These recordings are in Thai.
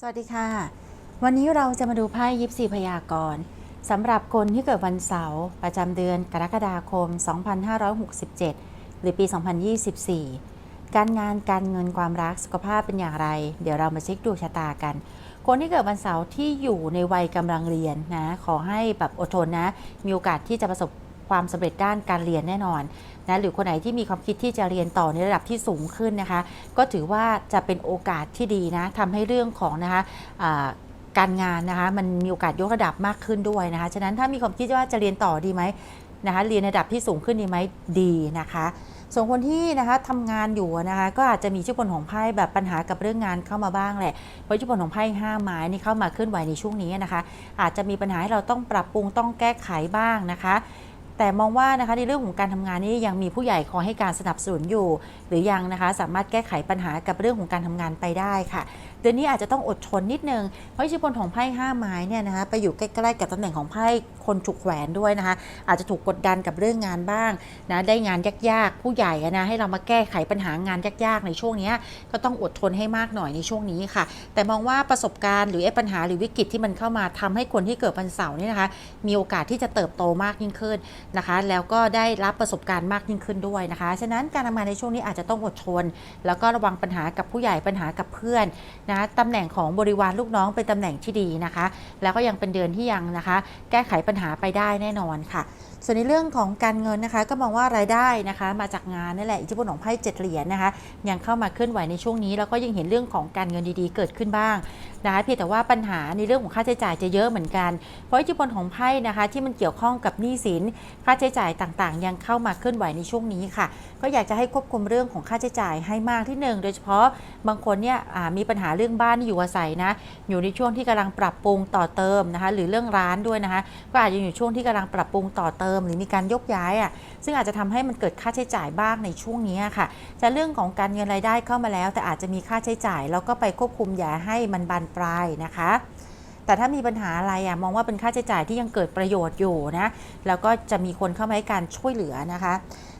สวัสดีค่ะ วันนี้เราจะมาดูไพ่ยิปซีพยากรณ์สำหรับคนที่เกิดวันเสาร์ประจำเดือนกรกฎาคม 2567 หรือปี 2024 การงานการเงินความรักสุขภาพเป็นอย่างไร เดี๋ยวเรามาเช็คดวงชะตากัน คนที่เกิดวันเสาร์ที่อยู่ในวัยกำลังเรียนนะ ขอให้แบบอดทนนะ มีโอกาสที่จะประสบ ความสำเร็จด้านการเรียนแน่นอนนะหรือคนไหนที่มีความคิดที่จะเรียนต่อในระดับที่สูงขึ้นนะคะ ก็ถือว่าจะเป็นโอกาสที่ดีนะทำให้เรื่องของนะคะการงานนะคะมันมีโอกาสยกระดับมากขึ้นด้วยนะคะฉะนั้นถ้ามีความคิดว่าจะเรียนต่อดีไหมนะคะเรียนในระดับที่สูงขึ้นดีไหมดีนะคะส่วนคนที่นะคะทำงานอยู่นะคะก็อาจจะมีชื่อผลของไพ่แบบปัญหากับเรื่องงานเข้ามาบ้างแหละเพราะชื่อผลของไพ่ห้าไม้นี่เข้ามาเคลื่อนไหวในช่วงนี้นะคะ อาจจะมีปัญหาให้เราต้องปรับปรุงต้องแก้ไขบ้างนะคะ แต่มองว่านะคะในเรื่องของการทำงานนี้ยังมีผู้ใหญ่คอยให้การสนับสนุนอยู่ หรือยังนะคะสามารถแก้ไขปัญหากับเรื่องของการทำงานไปได้ค่ะ เดือนนี้อาจจะต้องอดทนนิดนึง เพราะอิทธิพลของไพ่ห้าไม้เนี่ยนะคะไปอยู่ใกล้ๆกับตำแหน่งของไพ่คนฉุกแขวนด้วยนะคะ อาจจะถูกกดดันกับเรื่องงานบ้างนะได้งานยากๆ ผู้ใหญ่นะให้เรามาแก้ไขปัญหางานยากๆ ในช่วงนี้ก็ต้องอดทนให้มากหน่อยในช่วงนี้ค่ะ แต่มองว่าประสบการณ์หรือไอ้ปัญหาหรือวิกฤตที่มันเข้ามาทำให้คนที่เกิดวันเสาร์นี่นะคะ มีโอกาสที่จะเติบโตมากยิ่งขึ้น นะคะ แล้วก็ได้รับประสบการณ์มากยิ่งขึ้นด้วยนะคะ ฉะนั้นการทำงานในช่วงนี้อาจจะต้องอดทน แล้วก็ระวังปัญหากับผู้ใหญ่ปัญหากับเพื่อนนะตำแหน่งของบริวารลูกน้องเป็นตำแหน่งที่ดีนะคะ แล้วก็ยังเป็นเดือนที่ยังนะคะ แก้ไขปัญหาไปได้แน่นอนค่ะส่วนในเรื่องของการเงินนะคะ ก็มองว่ารายได้นะคะ มาจากงานนั่แหละอิทธิพลของไพ่เจ็ดเหรียญนะคะ ยังเข้ามาเคลื่อนไหวในช่วงนี้ แล้วก็ยังเห็นเรื่องของการเงินดีๆ เกิดขึ้นบ้างนะคะเพียงแต่ว่าปัญหาในเรื่องของค่าใช้จ่ายจะเยอะเหมือนกัน เพราะอิทธิพลของไพ่นะคะ ที่มันเกี่ยวข้องกับหนี้สินค่าใช้จ่ายต่างๆ ยังเข้ามาเคลื่อนไหวในช่วงนี้ค่ะ ก็อยากจะให้ควบคุมเรื่องของค่าใช้จ่ายให้มากที่หนึ่งโดยเฉพาะบางคนเนี่ยมีปัญหาเรื่องบ้านที่อยู่อาศัยนะอยู่ในช่วงที่กำลังปรับปรุงต่อเติมนะคะหรือเรื่องร้านด้วยนะคะก็อาจจะอยู่ช่วงที่กำลังปรับปรุงต่อเติมหรือมีการยกย้ายอะซึ่งอาจจะทำให้มันเกิดค่าใช้จ่ายบ้างในช่วงนี้ค่ะ จะเรื่องของการเงินรายได้เข้ามาแล้ว แต่อาจจะมีค่าใช้จ่าย แล้วก็ไปควบคุมอย่าให้มันบานปลายนะคะแต่ถ้ามีปัญหาอะไรอะมองว่าเป็นค่าใช้จ่ายที่ยังเกิดประโยชน์อยู่นะแล้วก็จะมีคนเข้ามาให้การช่วยเหลือนะคะ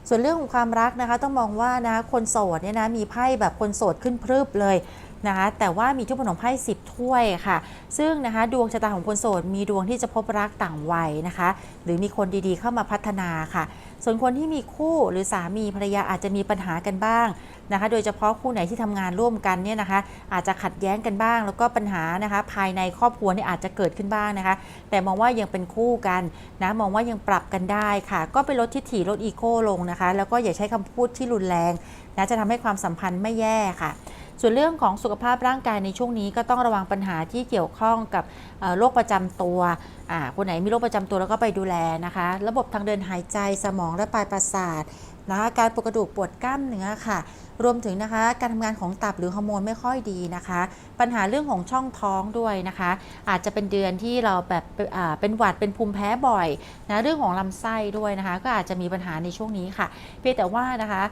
ส่วนเรื่องของความรักนะคะ ต้องมองว่านะคนโสดเนี่ยนะมีไพ่แบบคนโสดขึ้นพรึบเลย นะคะแต่ว่ามีทุกผลของไพ่สิบถ้วยค่ะ ซึ่งนะคะดวงชะตาของคนโสด มีดวงที่จะพบรักต่างวัยนะคะ หรือมีคนดีๆเข้ามาพัฒนาค่ะ ส่วนคนที่มีคู่หรือสามีภรรยาอาจจะมีปัญหากันบ้างนะคะ โดยเฉพาะคู่ไหนที่ทำงานร่วมกันเนี่ยนะคะ อาจจะขัดแย้งกันบ้าง แล้วก็ปัญหานะคะ ภายในครอบครัวนี่อาจจะเกิดขึ้นบ้างนะคะ แต่มองว่ายังเป็นคู่กันนะมองว่ายังปรับกันได้ค่ะ ก็ไปลดทิฐิลดอีโก้ลงนะคะ แล้วก็อย่าใช้คำพูดที่รุนแรงนะจะทำให้ความสัมพันธ์ไม่แย่ค่ะ ส่วนเรื่องของสุขภาพร่างกายในช่วงนี้ก็ต้องระวังปัญหาที่เกี่ยวข้องกับโรคประจำตัวคนไหนมีโรคประจำตัวแล้วก็ไปดูแลนะคะ ระบบทางเดินหายใจสมองและปลายประสาทนะคะการปวดกระดูกปวดกล้ามเนื้อค่ะ รวมถึงนะคะการทำงานของตับหรือฮอร์โมนไม่ค่อยดีนะคะ ปัญหาเรื่องของช่องท้องด้วยนะคะ อาจจะเป็นเดือนที่เราแบบเป็นหวัดเป็นภูมิแพ้บ่อยนะเรื่องของลำไส้ด้วยนะคะ ก็อาจจะมีปัญหาในช่วงนี้ค่ะ เพียงแต่ว่านะคะ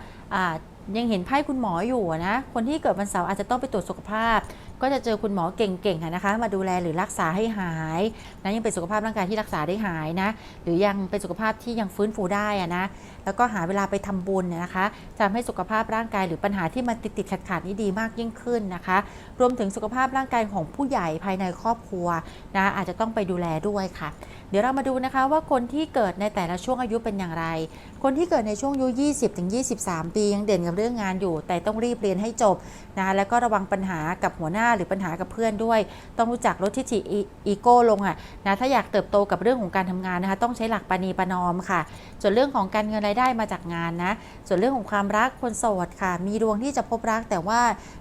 ยังเห็นไพ่คุณหมออยู่นะ คนที่เกิดวันเสาร์อาจจะต้องไปตรวจสุขภาพก็จะเจอคุณหมอเก่งๆนะคะ มาดูแลหรือรักษาให้หายนะยังเป็นสุขภาพร่างกายที่รักษาได้หายนะ หรือยังเป็นสุขภาพที่ยังฟื้นฟูได้นะ แล้วก็หาเวลาไปทำบุญเนี่ยนะคะจะทำให้สุขภาพร่างกายหรือปัญหาที่มันติดติดขัดขัดๆนี้ดีมากยิ่งขึ้นนะคะ รวมถึงสุขภาพร่างกายของผู้ใหญ่ภายในครอบครัวนะอาจจะต้องไปดูแลด้วยค่ะ เดี๋ยวเรามาดูนะคะว่าคนที่เกิดในแต่ละช่วงอายุเป็นอย่างไร คนที่เกิดในช่วงอายุ 20ถึง23 ปียังเด่นกับเรื่องงานอยู่ แต่ต้องรีบเรียนให้จบนะคะแล้วก็ระวังปัญหากับหัวหน้าหรือปัญหากับเพื่อนด้วย ต้องรู้จักลดทิฐิอีอีโก้ลงอะนะถ้าอยากเติบโตกับเรื่องของการทำงานนะคะ ต้องใช้หลักปณีประนอมค่ะ ส่วนเรื่องของการเงินรายได้มาจากงานนะ ส่วนเรื่องของความรักคนโสดค่ะ มีดวงที่จะพบรักแต่ว่า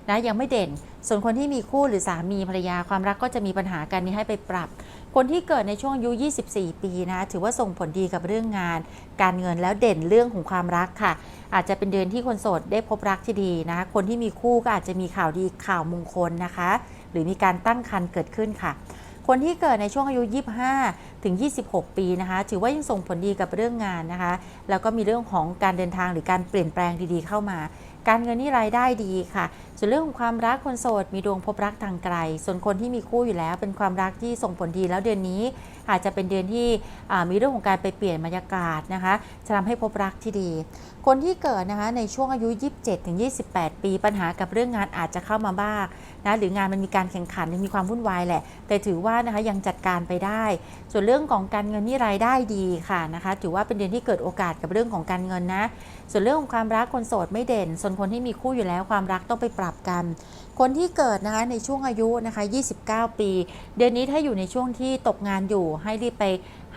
นะยังไม่เด่น ส่วนคนที่มีคู่หรือสามีภรรยาความรักก็จะมีปัญหากันนี้ให้ไปปรับ คนที่เกิดในช่วงอายุ 24 ปีนะ ถือว่าส่งผลดีกับเรื่องงาน การเงินแล้วเด่นเรื่องของความรักค่ะ อาจจะเป็นเดือนที่คนโสดได้พบรักที่ดีนะ คนที่มีคู่ก็อาจจะมีข่าวดีข่าวมงคลนะคะ หรือมีการตั้งครรภ์เกิดขึ้นค่ะ คนที่เกิดในช่วงอายุ 25 ถึง 26 ปีนะคะ ถือว่ายังส่งผลดีกับเรื่องงานนะคะ แล้วก็มีเรื่องของการเดินทางหรือการเปลี่ยนแปลงดีๆ เข้ามา การเงินนี่รายได้ดีค่ะส่วนเรื่องของความรักคนโสดมีดวงพบรักทางไกล ส่วนคนที่มีคู่อยู่แล้วเป็นความรักที่ส่งผลดีแล้วเดือนนี้ อาจจะเป็นเดือนที่มีเรื่องของการไปเปลี่ยนบรรยากาศนะคะจะทำให้พบรักที่ดี คนที่เกิดนะคะในช่วงอายุ 27-28 ปี ปัญหากับเรื่องงานอาจจะเข้ามาบ้างนะหรืองานมันมีการแข่งขันมีความวุ่นวายแหละ แต่ถือว่านะคะยังจัดการไปได้ ส่วนเรื่องของการเงินนี่รายได้ดีค่ะนะคะ ถือว่าเป็นเดือนที่เกิดโอกาสกับเรื่องของการเงินนะ ส่วนเรื่องของความรักคนโสดไม่เด่น ส่วนคนที่มีคู่อยู่แล้วความรักต้องไปปรับกัน คนที่เกิดนะคะในช่วงอายุนะคะ 29 ปี เดือนนี้ถ้าอยู่ในช่วงที่ตกงานอยู่ให้รีบไป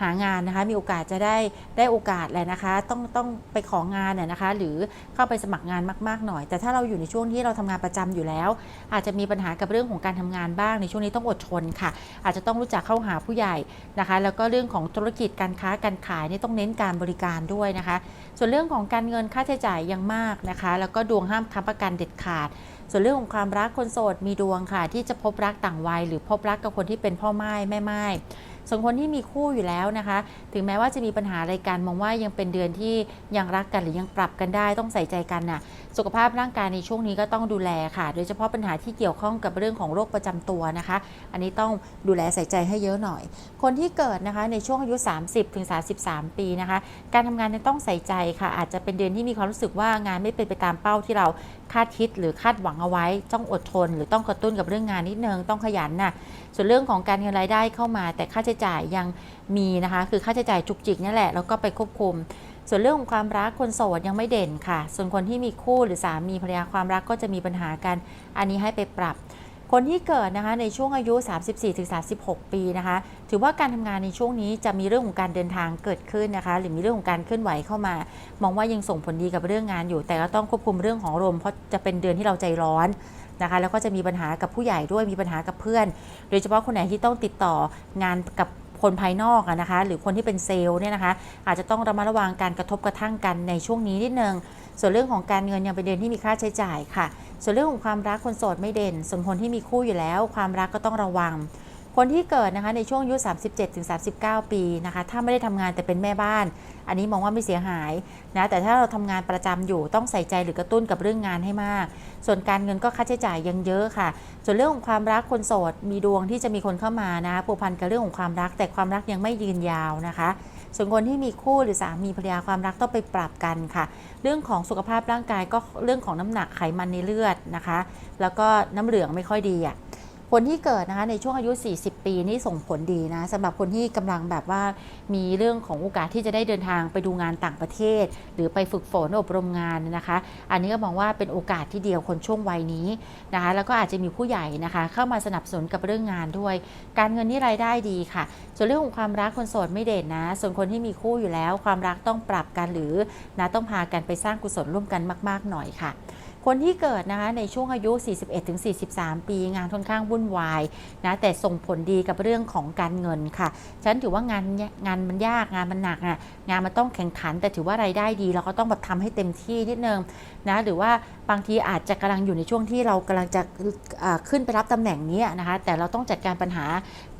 หางานนะคะ มีโอกาสจะได้ได้โอกาสแหละนะคะ ต้องต้องไปของานน่ะนะคะ หรือเข้าไปสมัครงานมากๆหน่อย แต่ถ้าเราอยู่ในช่วงที่เราทำงานประจำอยู่แล้ว อาจจะมีปัญหากับเรื่องของการทำงานบ้างในช่วงนี้ต้องอดทนค่ะ อาจจะต้องรู้จักเข้าหาผู้ใหญ่นะคะ แล้วก็เรื่องของธุรกิจการค้าการขายนี่ต้องเน้นการบริการด้วยนะคะ ส่วนเรื่องของการเงินค่าใช้จ่ายยังมากนะคะ แล้วก็ดวงห้ามค้ำประกันเด็ดขาดส่วนเรื่องของความรักคนโสดมีดวงค่ะ ที่จะพบรักต่างวัย หรือพบรักกับคนที่เป็นพ่อไม้แม่ไม้ ส่วนคนที่มีคู่อยู่แล้วนะคะ ถึงแม้ว่าจะมีปัญหาอะไรกันมองว่ายังเป็นเดือนที่ยังรักกันหรือยังปรับกันได้ต้องใส่ใจกันน่ะสุขภาพร่างกายในช่วงนี้ก็ต้องดูแลค่ะ โดยเฉพาะปัญหาที่เกี่ยวข้องกับเรื่องของโรคประจำตัวนะคะ อันนี้ต้องดูแลใส่ใจให้เยอะหน่อย คนที่เกิดนะคะในช่วงอายุ 30ถึง33 ปีนะคะ การทำงานต้องใส่ใจค่ะ อาจจะเป็นเดือนที่มีความรู้สึกว่างานไม่เป็นไปตามเป้าที่เราคาดคิดหรือคาดหวังเอาไว้ ต้องอดทน หรือต้องกระตุ้นกับเรื่องงานนิดนึงต้องขยันน่ะ ส่วนเรื่องของการเงินรายได้เข้ามา แต่ค่าใช้จ่ายยังมีนะคะ คือค่าใช้จ่ายจุกจิกนี่แหละแล้วก็ไปควบคุม ส่วนเรื่องของความรักคนโสดยังไม่เด่นค่ะ ส่วนคนที่มีคู่หรือสามีภรรยาความรักก็จะมีปัญหากัน อันนี้ให้ไปปรับคนที่เกิดนะคะในช่วงอายุ 34-36 ปีนะคะ ถือว่าการทำงานในช่วงนี้จะมีเรื่องของการเดินทางเกิดขึ้นนะคะ หรือมีเรื่องของการเคลื่อนไหวเข้ามา มองว่ายังส่งผลดีกับเรื่องงานอยู่ แต่ก็ต้องควบคุมเรื่องของอารมเพราะจะเป็นเดือนที่เราใจร้อน นะคะแล้วก็จะมีปัญหากับผู้ใหญ่ด้วยมีปัญหากับเพื่อน โดยเฉพาะคนไหนที่ต้องติดต่องานกับคนภายนอกนะคะ หรือคนที่เป็นเซลล์เนี่ยนะคะ อาจจะต้องระมัดระวังการกระทบกระทั่งกันในช่วงนี้นิดนึงส่วนเรื่องของการเงินยังเป็นเดือนที่มีค่าใช้จ่ายค่ะ ส่วนเรื่องของความรักคนโสดไม่เด่น ส่วนคนที่มีคู่อยู่แล้ว ความรักก็ต้องระวัง คนที่เกิดนะคะในช่วงอายุ 37-39 ปีนะคะถ้าไม่ได้ทำงานแต่เป็นแม่บ้าน อันนี้มองว่าไม่เสียหายนะแต่ถ้าเราทำงานประจำอยู่ต้องใส่ใจหรือกระตุ้นกับเรื่องงานให้มาก ส่วนการเงินก็ค่าใช้จ่ายยังเยอะค่ะ ส่วนเรื่องของความรักคนโสด มีดวงที่จะมีคนเข้ามานะผูกพันกับเรื่องของความรักแต่ความรักยังไม่ยืนยาวนะคะส่วนคนที่มีคู่หรือสามีภรรยาความรักต้องไปปรับกันค่ะ เรื่องของสุขภาพร่างกายก็เรื่องของน้ำหนักไขมันในเลือดนะคะ แล้วก็น้ำเหลืองไม่ค่อยดีอะ คนที่เกิดนะคะในช่วงอายุ 40 ปีนี่ส่งผลดีนะสำหรับคนที่กำลังแบบว่ามีเรื่องของโอกาสที่จะได้เดินทางไปดูงานต่างประเทศ หรือไปฝึกฝนอบรมงานนะคะ อันนี้ก็มองว่าเป็นโอกาสที่เดียวคนช่วงวัยนี้นะคะแล้วก็อาจจะมีผู้ใหญ่นะคะ เข้ามาสนับสนุนกับเรื่องงานด้วย การเงินนี่รายได้ดีค่ะ ส่วนเรื่องของความรักคนโสดไม่เด่นนะ ส่วนคนที่มีคู่อยู่แล้ว ความรักต้องปรับกันหรือนะต้องพากันไปสร้างกุศลร่วมกันมาก ๆ หน่อยค่ะ คนที่เกิดนะคะในช่วงอายุ 41-43 ปี งานค่อนข้างวุ่นวายนะแต่ส่งผลดีกับเรื่องของการเงินค่ะ ฉันถือว่างานงานมันยากงานมันหนักอะงานมันต้องแข่งขัน แต่ถือว่ารายได้ดี เราก็ต้องแบบทำให้เต็มที่นิดนึงนะหรือว่าบางทีอาจจะกำลังอยู่ในช่วงที่เรากำลังจะขึ้นไปรับตำแหน่งนี้นะคะ แต่เราต้องจัดการปัญหา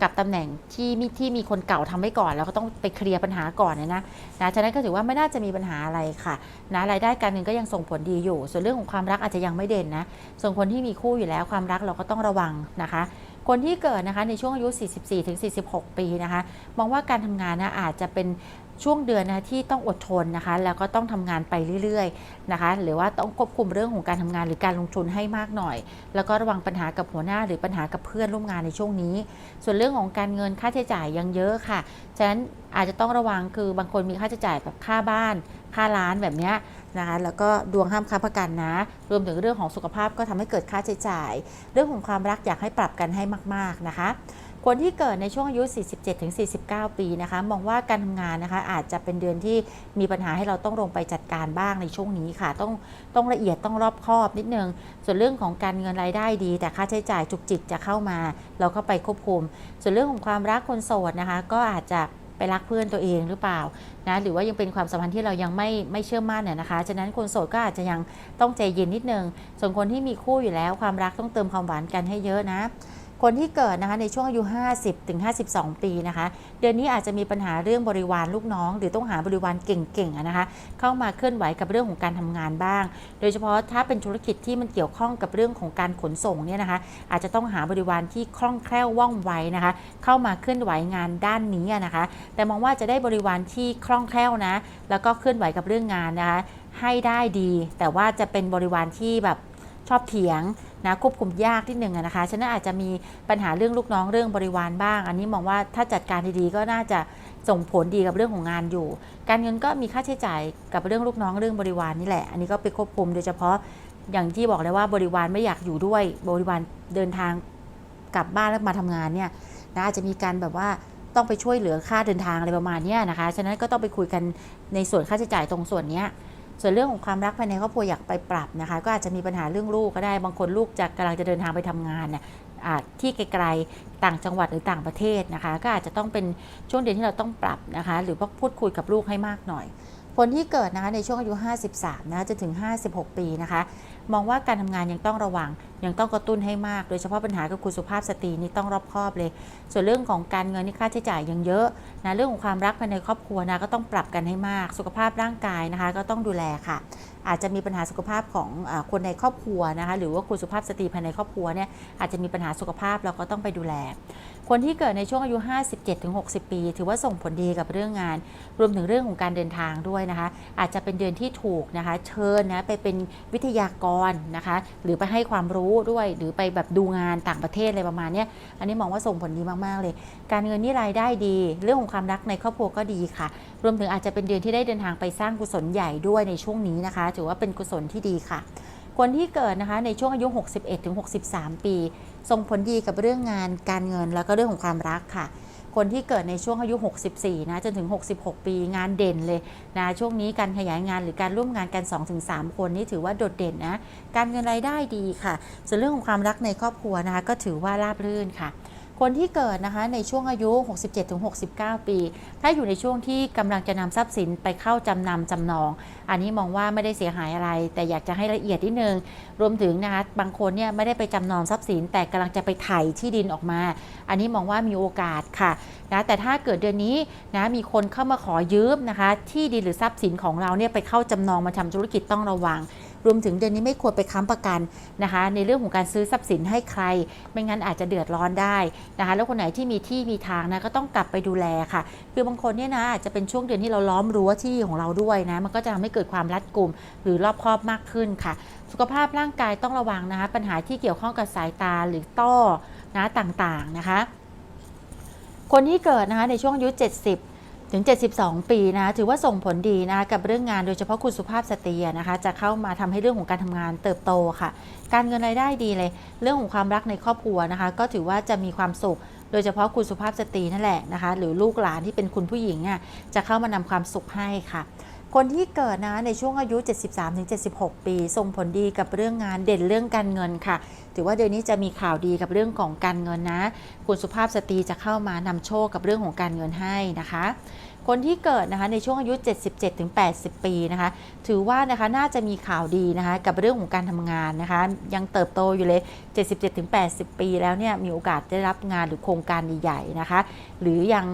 กับตำแหน่งที่มีที่มีคนเก่าทำไว้ก่อน แล้วก็ต้องไปเคลียร์ปัญหาก่อนนะนะนะฉะนั้นก็ถือว่าไม่น่าจะมีปัญหาอะไรค่ะนะรายได้การเงินก็ยังส่งผลดีอยู่ ส่วนเรื่องของความรักอาจจะยังไม่เด่นนะ ส่วนคนที่มีคู่อยู่แล้วความรักเราก็ต้องระวังนะคะ คนที่เกิดนะคะในช่วงอายุ 44-46 ปีนะคะ มองว่าการทำงานนะอาจจะเป็นช่วงเดือนนะที่ต้องอดทนนะคะ แล้วก็ต้องทำงานไปเรื่อยๆนะคะ หรือว่าต้องควบคุมเรื่องของการทำงานหรือการลงทุนให้มากหน่อย แล้วก็ระวังปัญหากับหัวหน้าหรือปัญหากับเพื่อนร่วมงานในช่วงนี้ ส่วนเรื่องของการเงินค่าใช้จ่ายยังเยอะค่ะ ฉะนั้นอาจจะต้องระวังคือบางคนมีค่าใช้จ่ายแบบค่าบ้าน ค่าร้านแบบเนี้ย นะคะแล้วก็ดวงห้ามค้ำประกันนะ รวมถึงเรื่องของสุขภาพก็ทำให้เกิดค่าใช้จ่าย เรื่องของความรักอยากให้ปรับกันให้มาก ๆ นะคะคนที่เกิดในช่วงอายุ 47-49 ปีนะคะ มองว่าการทำงานนะคะ อาจจะเป็นเดือนที่มีปัญหาให้เราต้องลงไปจัดการบ้างในช่วงนี้ค่ะ ต้องต้องละเอียดต้องรอบคอบนิดนึง ส่วนเรื่องของการเงินรายได้ดี แต่ค่าใช้จ่ายจุกจิกจะเข้ามา เราก็ไปควบคุม ส่วนเรื่องของความรักคนโสดนะคะ ก็อาจจะ ไปรักเพื่อนตัวเองหรือเปล่านะหรือว่ายังเป็นความสัมพันธ์ที่เรายังไม่ไม่เชื่อมั่นเนี่ยนะคะฉะนั้นคนโสดก็อาจจะยังต้องใจเย็นนิดนึงส่วนคนที่มีคู่อยู่แล้วความรักต้องเติมความหวานกันให้เยอะนะ คนที่เกิดนะคะในช่วงอายุ 50ถึง52 ปีนะคะ เดือนนี้อาจจะมีปัญหาเรื่องบริวารลูกน้อง หรือต้องหาบริวารเก่งๆนะคะ เข้ามาเคลื่อนไหวกับเรื่องของการทำงานบ้าง โดยเฉพาะถ้าเป็นธุรกิจที่มันเกี่ยวข้องกับเรื่องของการขนส่งเนี่ยนะคะ อาจจะต้องหาบริวารที่คล่องแคล่วว่องไวนะคะ เข้ามาเคลื่อนไหวงานด้านนี้นะคะ แต่มองว่าจะได้บริวารที่คล่องแคล่วนะ แล้วก็เคลื่อนไหวกับเรื่องงานนะคะ ให้ได้ดี แต่ว่าจะเป็นบริวารที่แบบชอบเถียง นะควบคุมยากที่หนึ่งนะคะฉะนั้นอาจจะมีปัญหาเรื่องลูกน้องเรื่องบริวารบ้าง อันนี้มองว่าถ้าจัดการดีๆก็น่าจะส่งผลดีกับเรื่องของงานอยู่ การเงินก็มีค่าใช้จ่ายกับเรื่องลูกน้องเรื่องบริวารนี่แหละ อันนี้ก็ไปควบคุมโดยเฉพาะอย่างที่บอกเลยว่าบริวารไม่อยากอยู่ด้วย บริวารเดินทางกลับบ้านแล้วมาทำงานเนี่ยนะอาจจะมีการแบบว่าต้องไปช่วยเหลือค่าเดินทางอะไรประมาณนี้นะคะ ฉะนั้นก็ต้องไปคุยกันในส่วนค่าใช้จ่ายตรงส่วนนี้ ส่วนเรื่องของความรักภายในครอบครัวอยากไปปรับนะคะ ก็อาจจะมีปัญหาเรื่องลูกก็ได้บางคนลูกจะกำลังจะเดินทางไปทำงานเนี่ยที่ไกลๆต่างจังหวัดหรือต่างประเทศนะคะ ก็อาจจะต้องเป็นช่วงเดือนที่เราต้องปรับนะคะ หรือว่าพูดคุยกับลูกให้มากหน่อยคนที่เกิดนะคะในช่วงอายุ 53 นะจะถึง 56 ปีนะคะ มองว่าการทำงานยังต้องระวังยังต้องกระตุ้นให้มาก โดยเฉพาะปัญหากับคุณสุภาพสตรีนี่ต้องรอบคอบเลย ส่วนเรื่องของการเงินนี่ค่าใช้จ่ายยังเยอะนะเรื่องของความรักภายในครอบครัวนะก็ต้องปรับกันให้มาก สุขภาพร่างกายนะคะ ก็ต้องดูแลค่ะ อาจจะมีปัญหาสุขภาพของอคนในครอบครัวนะคะ หรือว่าคุณสุภาพสตรีภายในครอบครัวเนี่ยอาจจะมีปัญหาสุขภาพเราก็ต้องไปดูแล คนที่เกิดในช่วงอายุ 57-60 ปี ถือว่าส่งผลดีกับเรื่องงาน รวมถึงเรื่องของการเดินทางด้วยนะคะ อาจจะเป็นเดือนที่ถูกนะคะ เชิญนะไปเป็นวิทยากรนะคะ หรือไปให้ความรู้ด้วย หรือไปแบบดูงานต่างประเทศอะไรประมาณนี้อันนี้มองว่าส่งผลดีมากๆเลย การเงินนี่รายได้ดี เรื่องของความรักในครอบครัวก็ดีค่ะ รวมถึงอาจจะเป็นเดือนที่ได้เดินทางไปสร้างกุศลใหญ่ด้วยในช่วงนี้นะคะ ถือว่าเป็นกุศลที่ดีค่ะคนที่เกิดนะคะในช่วงอายุ 61-63 ปี ส่งผลดีกับเรื่องงานการเงินแล้วก็เรื่องของความรักค่ะ คนที่เกิดในช่วงอายุ 64 นะจนถึง 66 ปีงานเด่นเลยนะช่วงนี้การขยายงานหรือการร่วมงานกัน 2-3 คนนี่ถือว่าโดดเด่นนะการเงินรายได้ดีค่ะ ส่วนเรื่องของความรักในครอบครัวนะคะก็ถือว่าราบรื่นค่ะ คนที่เกิดนะคะในช่วงอายุ 67-69 ปี ถ้าอยู่ในช่วงที่กำลังจะนำทรัพย์สินไปเข้าจำนำจำนอง อันนี้มองว่าไม่ได้เสียหายอะไร แต่อยากจะให้ละเอียดนิดนึง รวมถึงนะคะบางคนเนี่ยไม่ได้ไปจำนองทรัพย์สิน แต่กำลังจะไปไถ่ที่ดินออกมา อันนี้มองว่ามีโอกาสค่ะนะแต่ถ้าเกิดเดือนนี้นะมีคนเข้ามาขอยืมนะคะ ที่ดินหรือทรัพย์สินของเราเนี่ยไปเข้าจำนองมาทำธุรกิจต้องระวัง รวมถึงเดือนนี้ไม่ควรไปค้ำประกันนะคะ ในเรื่องของการซื้อทรัพย์สินให้ใคร ไม่งั้นอาจจะเดือดร้อนได้นะคะ แล้วคนไหนที่มีที่มีทางนะก็ต้องกลับไปดูแลค่ะ คือบางคนเนี่ยนะอาจจะเป็นช่วงเดือนที่เราล้อมรั้วที่ของเราด้วยนะ มันก็จะทำให้เกิดความรัดกุมหรือรอบคอบมากขึ้นค่ะ สุขภาพร่างกายต้องระวังนะคะปัญหาที่เกี่ยวข้องกับสายตาหรือต้อนะต่างๆนะคะคนที่เกิดนะคะในช่วงอายุ 70 ถึง 72 ปีนะ ถือว่าส่งผลดีนะ กับเรื่องงานโดยเฉพาะคุณสุภาพสตรีนะคะ จะเข้ามาทำให้เรื่องของการทำงานเติบโตค่ะ การเงินรายได้ดีเลย เรื่องของความรักในครอบครัวนะคะ ก็ถือว่าจะมีความสุข โดยเฉพาะคุณสุภาพสตรีนั่นแหละนะคะ หรือลูกหลานที่เป็นคุณผู้หญิงอะ จะเข้ามานำความสุขให้ค่ะ คนที่เกิดนะในช่วงอายุ 73-76 ปี ส่งผลดีกับเรื่องงานเด่นเรื่องการเงินค่ะ ถือว่าเดือนนี้จะมีข่าวดีกับเรื่องของการเงินนะ คุณสุภาพสตรีจะเข้ามานำโชคกับเรื่องของการเงินให้นะคะ คนที่เกิดนะคะในช่วงอายุ 77-80 ปีนะคะ ถือว่านะคะน่าจะมีข่าวดีนะคะกับเรื่องของการทำงานนะคะ ยังเติบโตอยู่เลย 77-80 ปีแล้วเนี่ยมีโอกาสได้รับงานหรือโครงการใหญ่ๆนะคะ หรือยัง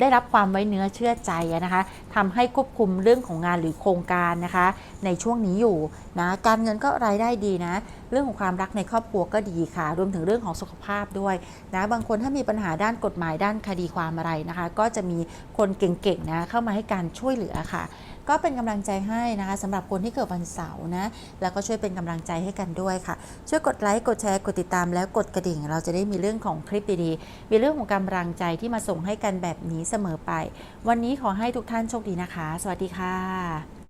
ได้รับความไว้เนื้อเชื่อใจนะคะทำให้ควบคุมเรื่องของงานหรือโครงการนะคะ ในช่วงนี้อยู่นะการเงินก็รายได้ดีนะเรื่องของความรักในครอบครัวก็ดีค่ะ รวมถึงเรื่องของสุขภาพด้วยนะบางคนถ้ามีปัญหาด้านกฎหมายด้านคดีความอะไรนะคะ ก็จะมีคนเก่งๆนะเข้ามาให้การช่วยเหลือค่ะ ก็เป็นกำลังใจให้นะคะสำหรับคนที่เกิดวันเสาร์นะแล้วก็ช่วยเป็นกำลังใจให้กันด้วยค่ะ ช่วยกดไลค์กดแชร์กดติดตามแล้วกดกระดิ่ง เราจะได้มีเรื่องของคลิปดีๆมีเรื่องของกำลังใจที่มาส่งให้กันแบบนี้เสมอไป วันนี้ขอให้ทุกท่านโชคดีนะคะ สวัสดีค่ะ